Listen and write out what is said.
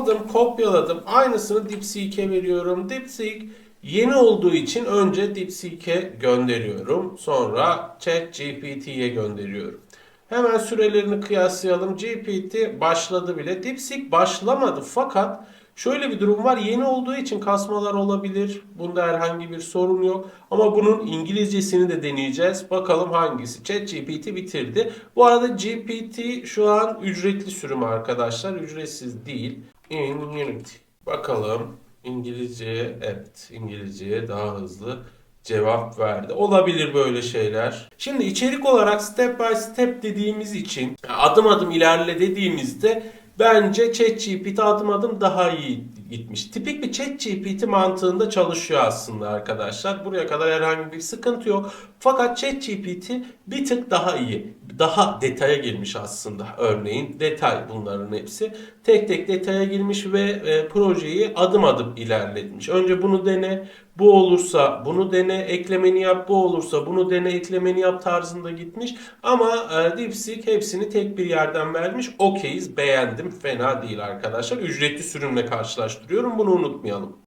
aldım, kopyaladım. Aynısını DeepSeek'e veriyorum. DeepSeek yeni olduğu için önce DeepSeek'e gönderiyorum. Sonra ChatGPT'ye gönderiyorum. Hemen sürelerini kıyaslayalım. GPT başladı bile. DeepSeek başlamadı fakat şöyle bir durum var. Yeni olduğu için kasmalar olabilir. Bunda herhangi bir sorun yok. Ama bunun İngilizcesini de deneyeceğiz. Bakalım hangisi. ChatGPT bitirdi. Bu arada GPT şu an ücretli sürüm arkadaşlar. Ücretsiz değil. In Unity. Bakalım İngilizceye evet İngilizceye daha hızlı cevap verdi. Olabilir böyle şeyler. Şimdi içerik olarak step by step dediğimiz için adım adım ilerle dediğimizde bence ChatGPT adım adım daha iyi gitmiş. Tipik bir ChatGPT mantığında çalışıyor aslında arkadaşlar. Buraya kadar herhangi bir sıkıntı yok. Fakat ChatGPT bir tık daha iyi. Daha detaya girmiş aslında. Örneğin detay bunların hepsi. Tek tek detaya girmiş ve e, projeyi adım adım ilerletmiş. Önce bunu dene, bu olursa bunu dene, eklemeni yap, bu olursa bunu dene, eklemeni yap tarzında gitmiş. Ama e, DeepSeek hepsini tek bir yerden vermiş. Okeyiz, beğendim. Fena değil arkadaşlar. Ücretli sürümle karşılaştırıyorum. Bunu unutmayalım.